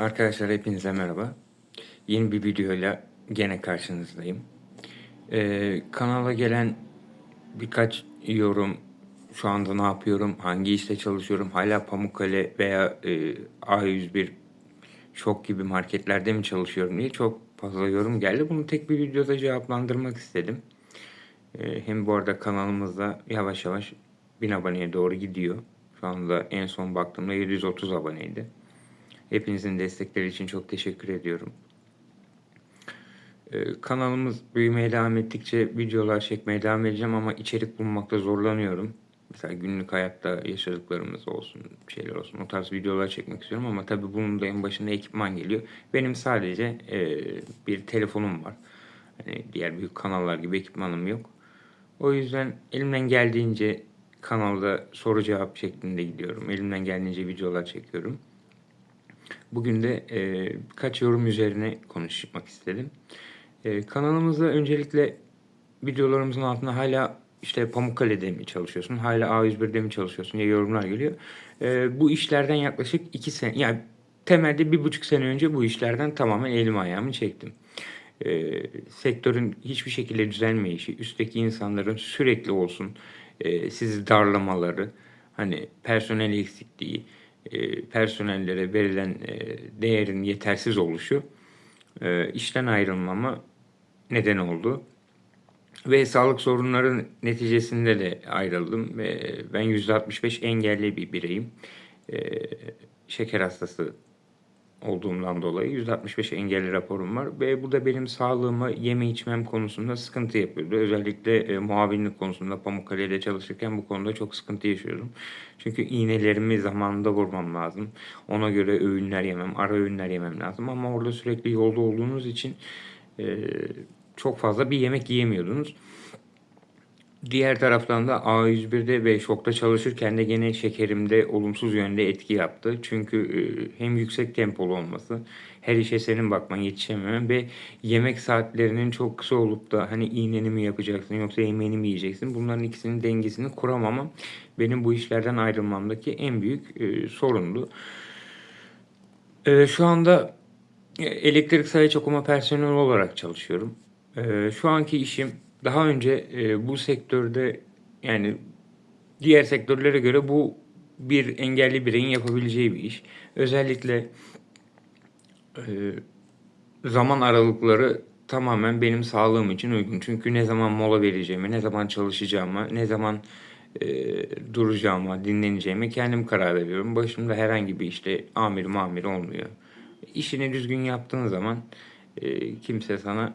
Arkadaşlar hepinize merhaba. Yeni bir videoyla gene karşınızdayım. Ee, kanala gelen birkaç yorum, şu anda ne yapıyorum, hangi işte çalışıyorum, hala Pamukkale veya e, A101 şok gibi marketlerde mi çalışıyorum diye çok fazla yorum geldi. Bunu tek bir videoda cevaplandırmak istedim. Ee, hem bu arada kanalımızda yavaş yavaş 1000 aboneye doğru gidiyor. Şu anda en son baktığımda 730 aboneydi. Hepinizin destekleri için çok teşekkür ediyorum. Ee, kanalımız büyümeye devam ettikçe videolar çekmeye devam edeceğim ama içerik bulmakta zorlanıyorum. Mesela günlük hayatta yaşadıklarımız olsun, şeyler olsun. O tarz videolar çekmek istiyorum ama tabii bunun da en başında ekipman geliyor. Benim sadece e, bir telefonum var. Hani diğer büyük kanallar gibi ekipmanım yok. O yüzden elimden geldiğince kanalda soru cevap şeklinde gidiyorum. Elimden geldiğince videolar çekiyorum. Bugün de e, birkaç yorum üzerine konuşmak istedim. E, kanalımızda öncelikle videolarımızın altına hala işte Pamukkale'de mi çalışıyorsun, hala A101'de mi çalışıyorsun diye yorumlar geliyor. E, bu işlerden yaklaşık iki sene, yani temelde bir buçuk sene önce bu işlerden tamamen elimi ayağımı çektim. E, sektörün hiçbir şekilde düzelmeyişi, üstteki insanların sürekli olsun e, sizi darlamaları, hani personel eksikliği, e, personellere verilen e, değerin yetersiz oluşu e, işten ayrılmama neden oldu. Ve sağlık sorunları neticesinde de ayrıldım ben %65 engelli bir bireyim. E, şeker hastası olduğumdan dolayı %65 engelli raporum var ve bu da benim sağlığıma yeme içmem konusunda sıkıntı yapıyordu. Özellikle e, muavinlik konusunda Pamukkale'de çalışırken bu konuda çok sıkıntı yaşıyorum. Çünkü iğnelerimi zamanında vurmam lazım. Ona göre öğünler yemem, ara öğünler yemem lazım ama orada sürekli yolda olduğunuz için e, çok fazla bir yemek yiyemiyordunuz. Diğer taraftan da A101'de ve şokta çalışırken de gene şekerimde olumsuz yönde etki yaptı. Çünkü e, hem yüksek tempolu olması, her işe senin bakman yetişememen ve yemek saatlerinin çok kısa olup da hani iğneni mi yapacaksın yoksa yemeğini mi yiyeceksin bunların ikisinin dengesini kuramamam benim bu işlerden ayrılmamdaki en büyük e, sorundu. E, şu anda elektrik sayıç okuma personeli olarak çalışıyorum. Şu anki işim daha önce e, bu sektörde yani diğer sektörlere göre bu bir engelli bireyin yapabileceği bir iş. Özellikle e, zaman aralıkları tamamen benim sağlığım için uygun. Çünkü ne zaman mola vereceğime, ne zaman çalışacağıma, ne zaman e, duracağıma, dinleneceğime kendim karar veriyorum. Başımda herhangi bir işte amir mamir olmuyor. İşini düzgün yaptığın zaman e, kimse sana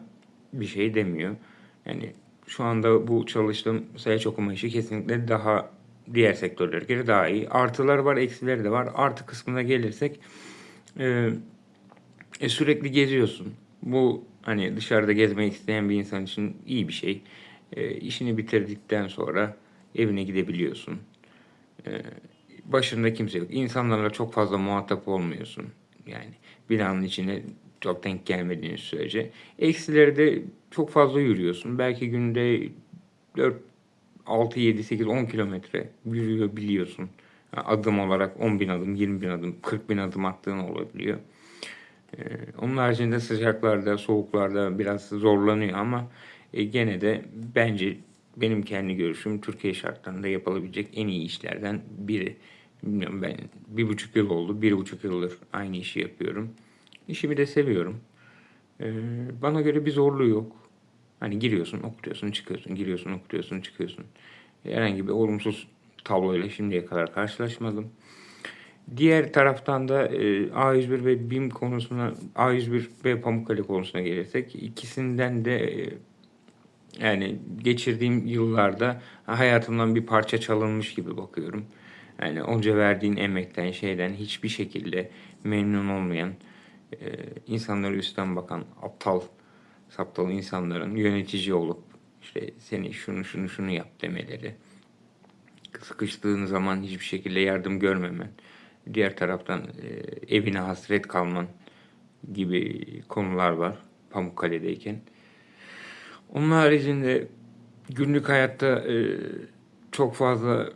bir şey demiyor. Yani şu anda bu çalıştığım sayıç okuma işi kesinlikle daha diğer sektörlere göre daha iyi. Artıları var, eksileri de var. Artı kısmına gelirsek e, e, sürekli geziyorsun. Bu hani dışarıda gezmek isteyen bir insan için iyi bir şey. E, işini bitirdikten sonra evine gidebiliyorsun. E, başında kimse yok. İnsanlarla çok fazla muhatap olmuyorsun. Yani binanın içine çok denk gelmediğiniz sürece. Eksileri de çok fazla yürüyorsun. Belki günde 4, 6, 7, 8, 10 kilometre yürüyor biliyorsun. Adım olarak 10 bin adım, 20 bin adım, 40 bin adım attığın olabiliyor. Ee, onun haricinde sıcaklarda, soğuklarda biraz zorlanıyor ama e, gene de bence benim kendi görüşüm Türkiye şartlarında yapılabilecek en iyi işlerden biri. Bilmiyorum ben bir buçuk yıl oldu, bir buçuk yıldır aynı işi yapıyorum. İşimi de seviyorum. Ee, bana göre bir zorluğu yok. Hani giriyorsun, okutuyorsun, çıkıyorsun, giriyorsun, okutuyorsun, çıkıyorsun. Herhangi bir olumsuz tabloyla şimdiye kadar karşılaşmadım. Diğer taraftan da e, A101 ve BİM konusuna, A101 ve Pamukkale konusuna gelirsek ikisinden de e, yani geçirdiğim yıllarda hayatımdan bir parça çalınmış gibi bakıyorum. Yani onca verdiğin emekten, şeyden hiçbir şekilde memnun olmayan, e, insanları üstten bakan aptal, saptal insanların yönetici olup işte seni şunu şunu şunu yap demeleri, sıkıştığın zaman hiçbir şekilde yardım görmemen, diğer taraftan e, evine hasret kalman gibi konular var Pamukkale'deyken. Onun haricinde günlük hayatta e, çok fazla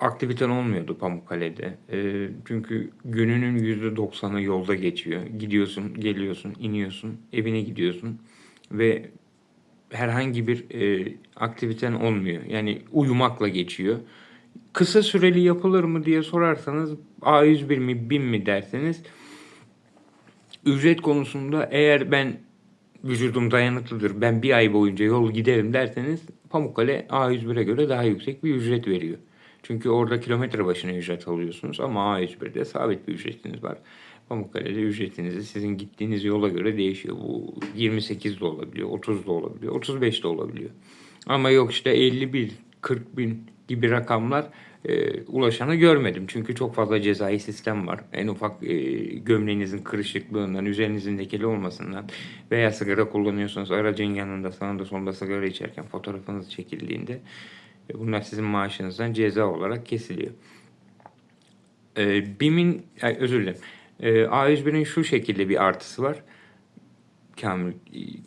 aktiviten olmuyordu Pamukkale'de. E, çünkü gününün %90'ı yolda geçiyor. Gidiyorsun, geliyorsun, iniyorsun, evine gidiyorsun ve herhangi bir e, aktiviten olmuyor. Yani uyumakla geçiyor. Kısa süreli yapılır mı diye sorarsanız A101 mi 1000 mi derseniz ücret konusunda eğer ben vücudum dayanıklıdır ben bir ay boyunca yol giderim derseniz Pamukkale A101'e göre daha yüksek bir ücret veriyor. Çünkü orada kilometre başına ücret alıyorsunuz ama A101'de sabit bir ücretiniz var. Pamukkale'de ücretinizi sizin gittiğiniz yola göre değişiyor. Bu 28 de olabiliyor, 30 da olabiliyor, 35 de olabiliyor. Ama yok işte 50 bin, 40 bin gibi rakamlar e, ulaşanı görmedim. Çünkü çok fazla cezai sistem var. En ufak e, gömleğinizin kırışıklığından, üzerinizin lekeli olmasından veya sigara kullanıyorsanız aracın yanında sağında solunda sigara içerken fotoğrafınız çekildiğinde e, bunlar sizin maaşınızdan ceza olarak kesiliyor. E, BİM'in, özür dilerim. E, A101'in şu şekilde bir artısı var. Kamil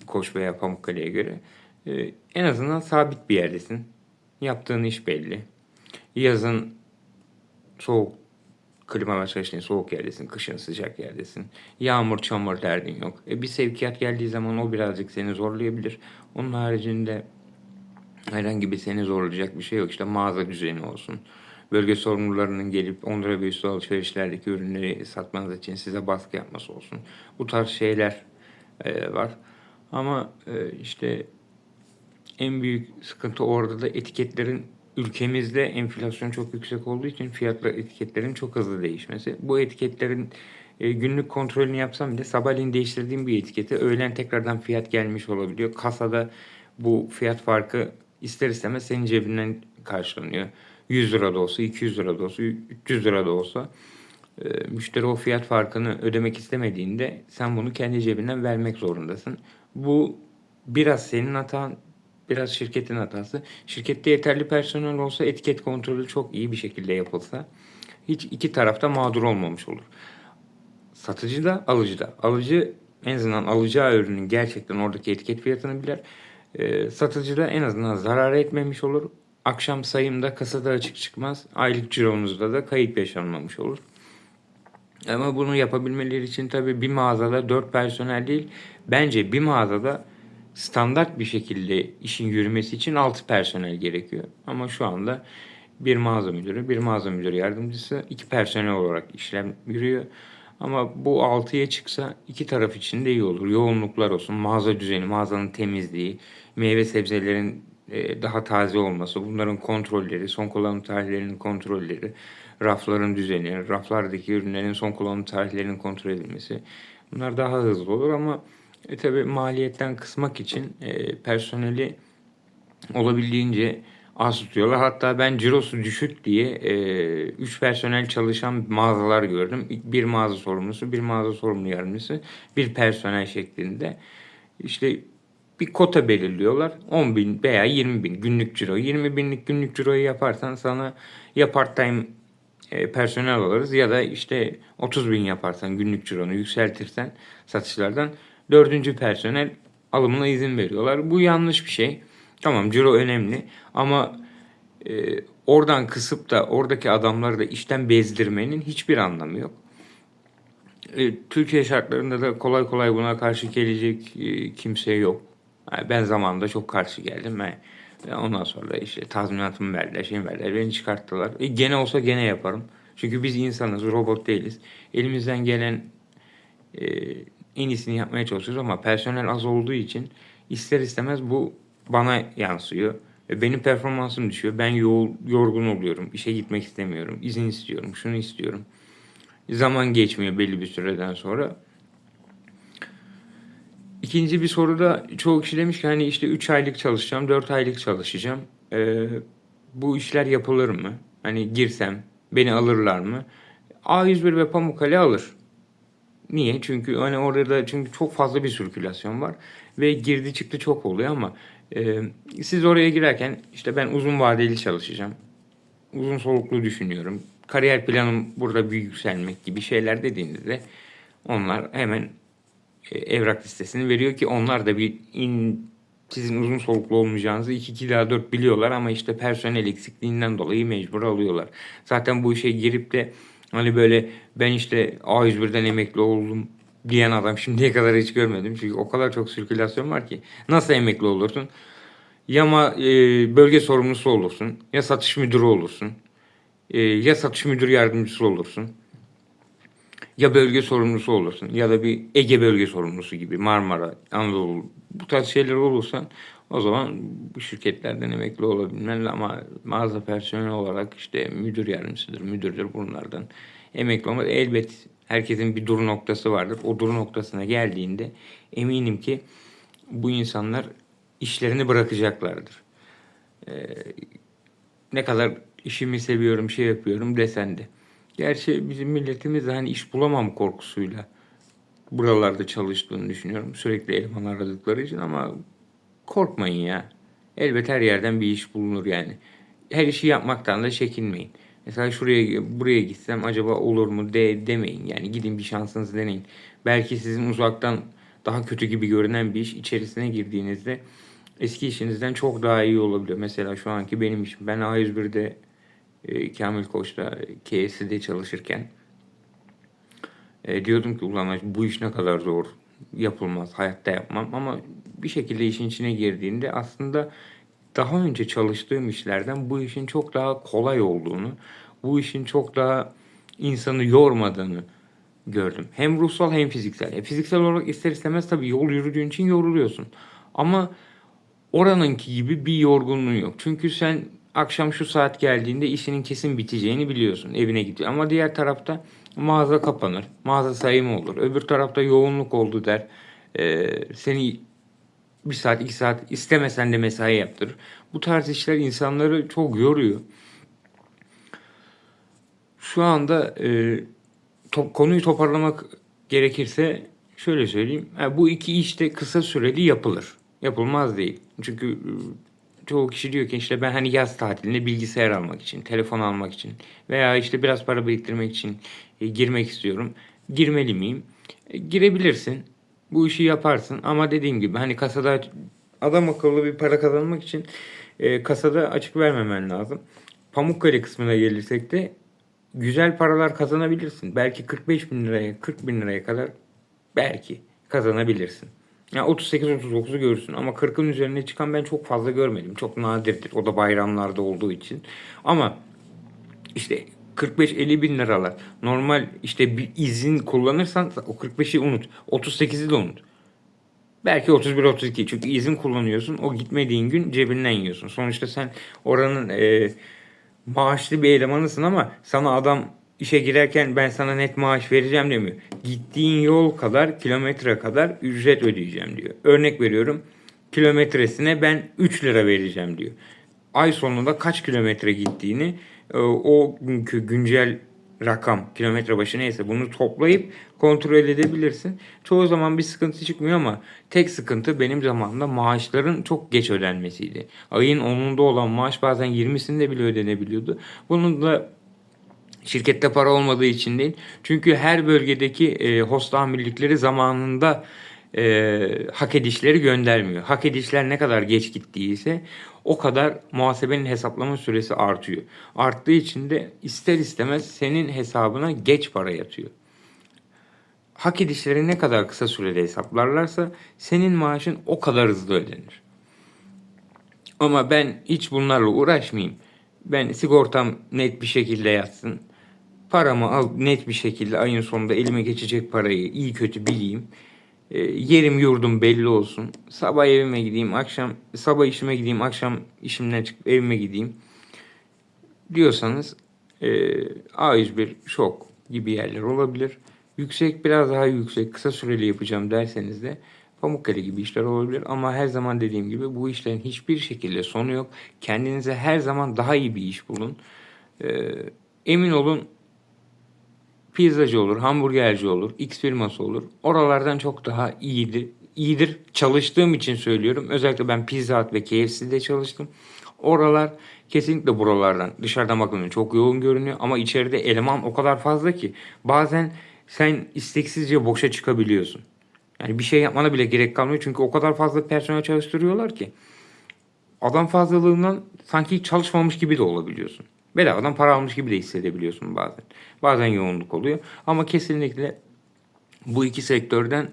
Koç veya Pamukkale'ye göre. E, en azından sabit bir yerdesin. Yaptığın iş belli. Yazın soğuk klimalar çalıştığın soğuk yerdesin, kışın sıcak yerdesin. Yağmur, çamur derdin yok. E bir sevkiyat geldiği zaman o birazcık seni zorlayabilir. Onun haricinde herhangi bir seni zorlayacak bir şey yok. İşte mağaza düzeni olsun. Bölge sorumlularının gelip 10 lira ve üstü alışverişlerdeki ürünleri satmanız için size baskı yapması olsun. Bu tarz şeyler e, var. Ama e, işte en büyük sıkıntı orada da etiketlerin ülkemizde enflasyon çok yüksek olduğu için fiyatlar etiketlerin çok hızlı değişmesi. Bu etiketlerin e, günlük kontrolünü yapsam bile sabahleyin değiştirdiğim bir etikete öğlen tekrardan fiyat gelmiş olabiliyor. Kasada bu fiyat farkı ister istemez senin cebinden karşılanıyor. 100 lira da olsa, 200 lira da olsa, 300 lira da olsa e, müşteri o fiyat farkını ödemek istemediğinde sen bunu kendi cebinden vermek zorundasın. Bu biraz senin hatan, biraz şirketin hatası. Şirkette yeterli personel olsa etiket kontrolü çok iyi bir şekilde yapılsa hiç iki tarafta mağdur olmamış olur. Satıcı da alıcı da. Alıcı en azından alacağı ürünün gerçekten oradaki etiket fiyatını bilir. E, satıcı da en azından zarar etmemiş olur. Akşam sayımda kasada açık çıkmaz. Aylık cironuzda da kayıp yaşanmamış olur. Ama bunu yapabilmeleri için tabii bir mağazada 4 personel değil, bence bir mağazada standart bir şekilde işin yürümesi için 6 personel gerekiyor. Ama şu anda bir mağaza müdürü, bir mağaza müdürü yardımcısı, iki personel olarak işlem yürüyor. Ama bu 6'ya çıksa iki taraf için de iyi olur. Yoğunluklar olsun, mağaza düzeni, mağazanın temizliği, meyve sebzelerin e, daha taze olması, bunların kontrolleri, son kullanım tarihlerinin kontrolleri, rafların düzeni, raflardaki ürünlerin son kullanım tarihlerinin kontrol edilmesi. Bunlar daha hızlı olur ama e, tabi maliyetten kısmak için e, personeli olabildiğince az tutuyorlar. Hatta ben cirosu düşük diye 3 e, personel çalışan mağazalar gördüm. Bir mağaza sorumlusu, bir mağaza sorumlu yardımcısı, bir personel şeklinde. İşte bir kota belirliyorlar. 10 bin veya 20 bin günlük ciro. 20 binlik günlük ciroyu yaparsan sana ya part time e, personel alırız ya da işte 30 bin yaparsan günlük cironu yükseltirsen satışlardan dördüncü personel alımına izin veriyorlar. Bu yanlış bir şey. Tamam ciro önemli ama e, oradan kısıp da oradaki adamları da işten bezdirmenin hiçbir anlamı yok. E, Türkiye şartlarında da kolay kolay buna karşı gelecek e, kimse yok. Yani ben zamanında çok karşı geldim ve ondan sonra işte tazminatımı verdiler, şey verdiler, beni çıkarttılar. E, gene olsa gene yaparım. Çünkü biz insanız, robot değiliz. Elimizden gelen e, en iyisini yapmaya çalışıyoruz ama personel az olduğu için ister istemez bu bana yansıyor. Benim performansım düşüyor. Ben yol, yorgun oluyorum. İşe gitmek istemiyorum. İzin istiyorum. Şunu istiyorum. Zaman geçmiyor belli bir süreden sonra. İkinci bir soruda çoğu kişi demiş ki hani işte 3 aylık çalışacağım, 4 aylık çalışacağım. Ee, bu işler yapılır mı? Hani girsem beni alırlar mı? A101 ve Pamukkale alır. Niye? Çünkü hani orada çünkü çok fazla bir sirkülasyon var ve girdi çıktı çok oluyor ama e, siz oraya girerken işte ben uzun vadeli çalışacağım. Uzun soluklu düşünüyorum. Kariyer planım burada bir yükselmek gibi şeyler dediğinde de onlar hemen e, evrak listesini veriyor ki onlar da bir in sizin uzun soluklu olmayacağınızı 2 daha 4 biliyorlar ama işte personel eksikliğinden dolayı mecbur alıyorlar. Zaten bu işe girip de hani böyle ben işte A101'den emekli oldum diyen adam şimdiye kadar hiç görmedim. Çünkü o kadar çok sirkülasyon var ki. Nasıl emekli olursun? Ya ma- e, bölge sorumlusu olursun, ya satış müdürü olursun, e, ya satış müdür yardımcısı olursun, ya bölge sorumlusu olursun, ya da bir Ege bölge sorumlusu gibi Marmara, Anadolu bu tarz şeyler olursan o zaman bu şirketlerden emekli olabilmen ama mağaza personeli olarak işte müdür yardımcısıdır, müdürdür bunlardan emekli olmaz. Elbet herkesin bir dur noktası vardır. O dur noktasına geldiğinde eminim ki bu insanlar işlerini bırakacaklardır. Ee, ne kadar işimi seviyorum, şey yapıyorum desen de. Gerçi bizim milletimiz hani iş bulamam korkusuyla buralarda çalıştığını düşünüyorum. Sürekli eleman aradıkları için ama korkmayın ya. Elbet her yerden bir iş bulunur yani. Her işi yapmaktan da çekinmeyin. Mesela şuraya buraya gitsem acaba olur mu de demeyin. Yani gidin bir şansınızı deneyin. Belki sizin uzaktan daha kötü gibi görünen bir iş içerisine girdiğinizde eski işinizden çok daha iyi olabiliyor. Mesela şu anki benim işim. Ben A101'de e, Kamil Koç'ta KS'de çalışırken e, diyordum ki ulan bu iş ne kadar zor yapılmaz hayatta yapmam ama bir şekilde işin içine girdiğinde aslında daha önce çalıştığım işlerden bu işin çok daha kolay olduğunu, bu işin çok daha insanı yormadığını gördüm. Hem ruhsal hem fiziksel. E, fiziksel olarak ister istemez tabii yol yürüdüğün için yoruluyorsun. Ama oranınki gibi bir yorgunluğun yok. Çünkü sen akşam şu saat geldiğinde işinin kesin biteceğini biliyorsun. Evine gidiyor. Ama diğer tarafta mağaza kapanır. Mağaza sayımı olur. Öbür tarafta yoğunluk oldu der. Ee, seni bir saat iki saat istemesen de mesai yaptırır. Bu tarz işler insanları çok yoruyor. Şu anda e, top, konuyu toparlamak gerekirse şöyle söyleyeyim. Ha, bu iki iş de kısa süreli yapılır. Yapılmaz değil. Çünkü e, çoğu kişi diyor ki işte ben hani yaz tatilinde bilgisayar almak için, telefon almak için veya işte biraz para biriktirmek için e, girmek istiyorum. Girmeli miyim? E, girebilirsin. Bu işi yaparsın ama dediğim gibi hani kasada adam akıllı bir para kazanmak için e, kasada açık vermemen lazım. Pamukkale kısmına gelirsek de güzel paralar kazanabilirsin. Belki 45 bin liraya, 40 bin liraya kadar belki kazanabilirsin. Ya 38-39'u görürsün ama 40'ın üzerine çıkan ben çok fazla görmedim. Çok nadirdir. O da bayramlarda olduğu için. Ama işte 45-50 bin liralar. Normal işte bir izin kullanırsan o 45'i unut. 38'i de unut. Belki 31-32 çünkü izin kullanıyorsun. O gitmediğin gün cebinden yiyorsun. Sonuçta sen oranın e, maaşlı bir elemanısın ama sana adam işe girerken ben sana net maaş vereceğim demiyor. Gittiğin yol kadar kilometre kadar ücret ödeyeceğim diyor. Örnek veriyorum kilometresine ben 3 lira vereceğim diyor. Ay sonunda kaç kilometre gittiğini o günkü güncel rakam kilometre başı neyse bunu toplayıp kontrol edebilirsin. Çoğu zaman bir sıkıntı çıkmıyor ama tek sıkıntı benim zamanımda maaşların çok geç ödenmesiydi. Ayın 10'unda olan maaş bazen 20'sinde bile ödenebiliyordu. Bunun da şirkette para olmadığı için değil. Çünkü her bölgedeki e, host amirlikleri zamanında e, hak edişleri göndermiyor. Hak edişler ne kadar geç gittiyse o kadar muhasebenin hesaplama süresi artıyor. Arttığı için de ister istemez senin hesabına geç para yatıyor. Hak edişleri ne kadar kısa sürede hesaplarlarsa senin maaşın o kadar hızlı ödenir. Ama ben hiç bunlarla uğraşmayayım. Ben sigortam net bir şekilde yatsın. Paramı al net bir şekilde ayın sonunda elime geçecek parayı iyi kötü bileyim. E, yerim yurdum belli olsun. Sabah evime gideyim, akşam sabah işime gideyim, akşam işimden çıkıp evime gideyim diyorsanız e, A101 şok gibi yerler olabilir. Yüksek biraz daha yüksek kısa süreli yapacağım derseniz de Pamukkale gibi işler olabilir ama her zaman dediğim gibi bu işlerin hiçbir şekilde sonu yok. Kendinize her zaman daha iyi bir iş bulun. Ee, emin olun pizzacı olur, hamburgerci olur, X firması olur. Oralardan çok daha iyidir. İyidir. Çalıştığım için söylüyorum. Özellikle ben Pizza Hut ve KFC'de çalıştım. Oralar kesinlikle buralardan dışarıdan bakımından çok yoğun görünüyor ama içeride eleman o kadar fazla ki bazen sen isteksizce boşa çıkabiliyorsun. Yani bir şey yapmana bile gerek kalmıyor. Çünkü o kadar fazla personel çalıştırıyorlar ki. Adam fazlalığından sanki hiç çalışmamış gibi de olabiliyorsun. Bedavadan para almış gibi de hissedebiliyorsun bazen. Bazen yoğunluk oluyor. Ama kesinlikle bu iki sektörden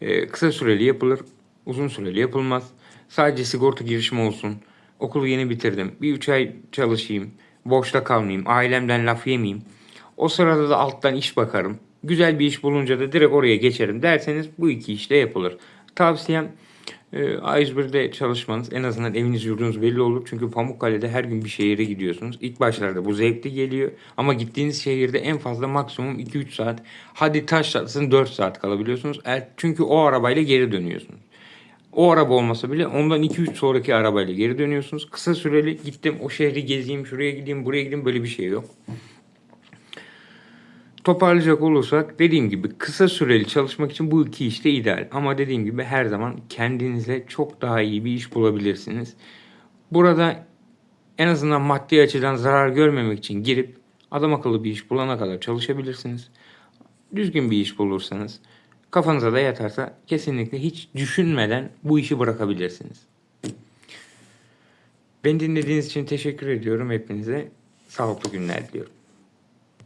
e, kısa süreli yapılır, uzun süreli yapılmaz. Sadece sigorta girişimi olsun. Okulu yeni bitirdim. Bir üç ay çalışayım. Boşta kalmayayım. Ailemden laf yemeyeyim. O sırada da alttan iş bakarım. Güzel bir iş bulunca da direkt oraya geçerim derseniz bu iki işte yapılır. Tavsiyem A101'de çalışmanız en azından eviniz yurdunuz belli olur. Çünkü Pamukkale'de her gün bir şehire gidiyorsunuz. İlk başlarda bu zevkli geliyor. Ama gittiğiniz şehirde en fazla maksimum 2-3 saat. Hadi taş çatlasın 4 saat kalabiliyorsunuz. Çünkü o arabayla geri dönüyorsunuz. O araba olmasa bile ondan 2-3 sonraki arabayla geri dönüyorsunuz. Kısa süreli gittim o şehri gezeyim, şuraya gideyim, buraya gideyim böyle bir şey yok. Toparlayacak olursak dediğim gibi kısa süreli çalışmak için bu iki işte ideal. Ama dediğim gibi her zaman kendinize çok daha iyi bir iş bulabilirsiniz. Burada en azından maddi açıdan zarar görmemek için girip adam akıllı bir iş bulana kadar çalışabilirsiniz. Düzgün bir iş bulursanız kafanıza da yatarsa kesinlikle hiç düşünmeden bu işi bırakabilirsiniz. Beni dinlediğiniz için teşekkür ediyorum hepinize. Sağlıklı günler diliyorum.